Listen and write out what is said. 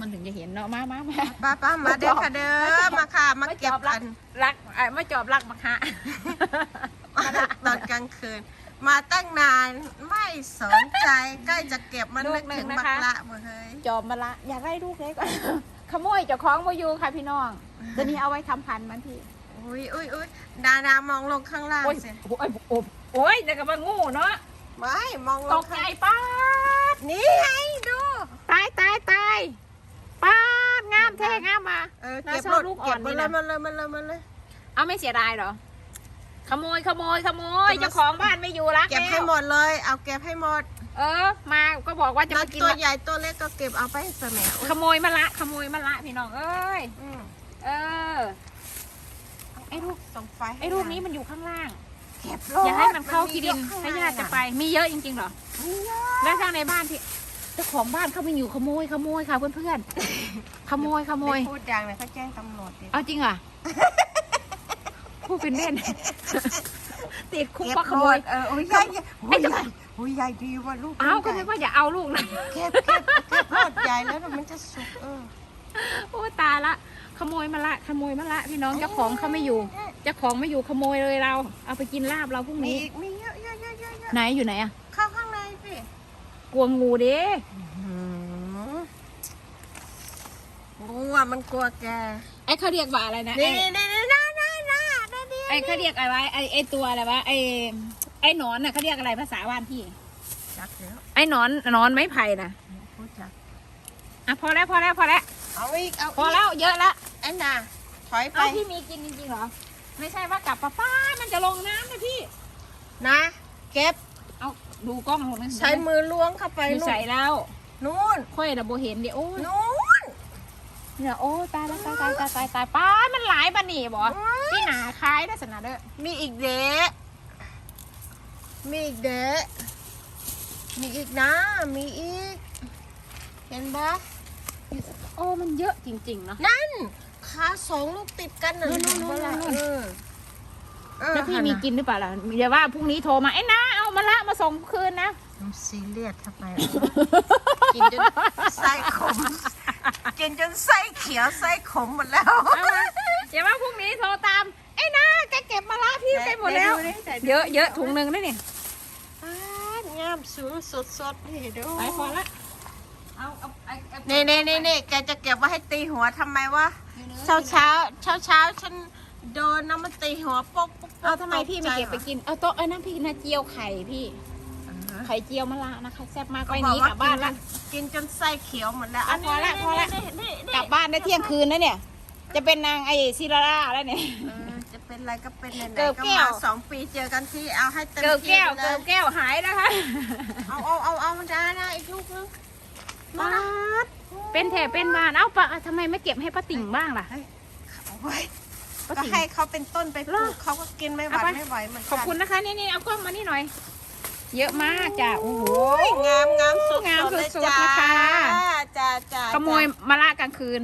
มันถึงจะเห็นเนาะมามามาป้าป้ามาเด้อค่ะเด้อมาค่ะมาเก็บกันรักไอ้ไม่จอบรักมักฮะมาตอนกลางคืน มาตั้งนานไม่สนใจใกล้จะเก็บมันนึกถึงบักละบ่เฮ้ยจอบมาละอยากได้ลูกเล็กขโมยเจ้าของมาอยู่ค่ะพี่น้องตัวนี้เอาไว้ทำพันธุ์มันพี่อุ้ยอุ้ยอุ้ยดานามองลงข้างล่างโอ้ยสิโอ้ยโอ้ยโอ้ยแต่กับว่างูเนาะไม่มองลตงกใจข้างป้าดนี่ไงดู ตายตายตายป้าดงามแท้งามมาเออเก็บรอบถลูกอ่เก็อบนมาเลยมาเลยมาเลยมาเลยเอาไม่เสียดายเหรอ ขโมยขโมยขโมยเจ้าของบ้านไม่อยู่รักเก็บให้หมดเลย เอาเก็บให้หมด เออ มาก็บอกว่าจะมากินตัวใหญ่ตัวเล็กก็เก็บเอาไปสมัยขโมยมาละขโมยมาละพี่น้องเอ้ยเออไอ้ลูกส่งไฟไอ้ลูกนี้มันอยู่ข้างล่างเก็บอย่าให้มันเข้าที่ดินข้งให้ญาติจะไป มีเยอะจริงๆเหรอ แล้วทางในบ้านที่ เจ้าของบ้านเขาไม่อยู่ขโมยขโมยค่ะเพื่อนๆขโมยขโมย ไม่พูดดังเลยเขาแจ้งตำรวจดิเอาจริงเหรอะ พูดเป็นเล่น ติดคุกเก็บเพราะขหโมมยดเออโอ้ยใหญ่ใหญ่โอ้ยใหญ่โอ้ยใหญ่ดีว่ะลูกเอ้าก็ใหนึญ่กว่าอย่าเอาลูกนะเก็บเก็บเก็บหมดใหญ่แล้วเดี๋ยวมันจะสุกเออโอ้ตายละ ขโมยมาละ ขโมยมาละ พี่น้องเจ้าของเขาไม่อยู่เจ้าของไม่อยู่ขโมยเลยเรา เอาไปกินลาบเราพรุ่งมีนี้ อีกมีเยอะเยอะเยอะเยอะเยอะไหนอยู่ไหนอะเข้าข้างในสิ กลัวงูเด้งูอะมันกลัวแก ไอ้เขาเรียกว่าอะไรนะนี่ไอ้นี่นี่น่าน่าน่าน่าดีไอ้เขาเรียกอะไรวะไอ้ไอ้ตัวอะไรวะไอ้ไอ้หนอนน่ะเขาเรียกอะไรภาษาบ้านพี่ จักแล้วไอ้หนอนหนอนไม้ไผ่น่ะพูดจักอะพอแล้วพอแล้วพอแล้วเอาอีกเอาพอแล้วเยอะละไอ้น่ะถอยไปเอาพี่มีกินจริงๆเหรอ ไม่ใช่ว่ากลับป้าป้ามันจะลงน้ำนะพี่ นะ เก็บเอา ดูกล้องหน่อยใช้มือล้วงเข้าไปไม่ลูกใส่แล้วนู่นค่อยระโบเห็นเดี๋ยวโอ้ยนู่นเนี่ยโอ้ตายแล้วตายตายตายตายตายป้ามันหลายปะนี่บอพี่หนาคล้ายได้สนะเด้อมีอีกเดะมีอีกเดะมีอีกนะ มีอีก เห็นปะโอ้มันเยอะจริงๆเนาะนั่นขาสองลูกติดกันน่ะนู่นๆๆๆเห็ปะล่ะ เออเออแล้วพี่หั่นมีน่ะกินหรือเปล่าล่ะเดี๋ยวว่าพรุ่งนี้โทรมาไอ้น้าเอามาละมาส่งคืนนะน้ำซีเรียสทำไมวะกินจนไส้ขม กินจนไส้เขียวไส้ขมหมดแล้ว เอามาเดี๋ยวว่าพรุ่งนี้โทรตามไอ้น้าแกเก็บมาละพี่ไปหมดแล้ว ไหนดูดิไหนดูดิ เยอะเยอะถุงหนึ่งนะนี่อ่างามสูงสดสดๆนี่ดูไปพอละเอาเอาไอ้ไอ้ นี่นี่นี่นี่แกจะเก็บไว้ให้ตีหัวทำไมวะเช้าเช้าเช้าเช้าเช้าๆฉัน โดนน้ำมันตีหัวปกปกปกเอาทำไมพี่ไม่เก็บไปตใจกิน เอาโต๊ะไอ้นั่นพี่นาเจียวไข่พี่เหรอไข่เจียวมะละนะคะแซ่บมากก็ไปบหอกนีว่กลับบ้านละ กินจนไส้เขียวหมดแล้วอะพอละพอละนี่นี่นี่กลับบ้านได้เที่ยงคืนนะเนี่ย จะเป็นนางไอ้ซิลาร่าแล้วเนี่ยเออจะเป็นอะไรก็เป็นไหนเกิบๆก็แก้วมาสองปีเจอกันที่เอาให้เต็มเกิบที่แก้วไปเลเกิยบแก้วหายนะคะ เอาเอาเอาเอาได้ได้อีกลูกนึงป๊าดเป็นแถเป็นบาน เอ้าปะทำไมไม่เก็บให้ป้าติ่งบ้างล่ะ เอาไว้ป้าก็ติ่งให้เขาเป็นต้นไปปเหรลูอกเขาก็กินไม่ไหวเอาไป ไม่ไหวเหมือนกันขอบคุณนะคะ นี่นี่เอากล้องมานี่หน่อย เยอะมากจ้ะโอ้โห โอ้ยงามงามสุดงามๆเลยสุดๆจ้านะคะจ้าจ้า ขโมยมะละกลางคืน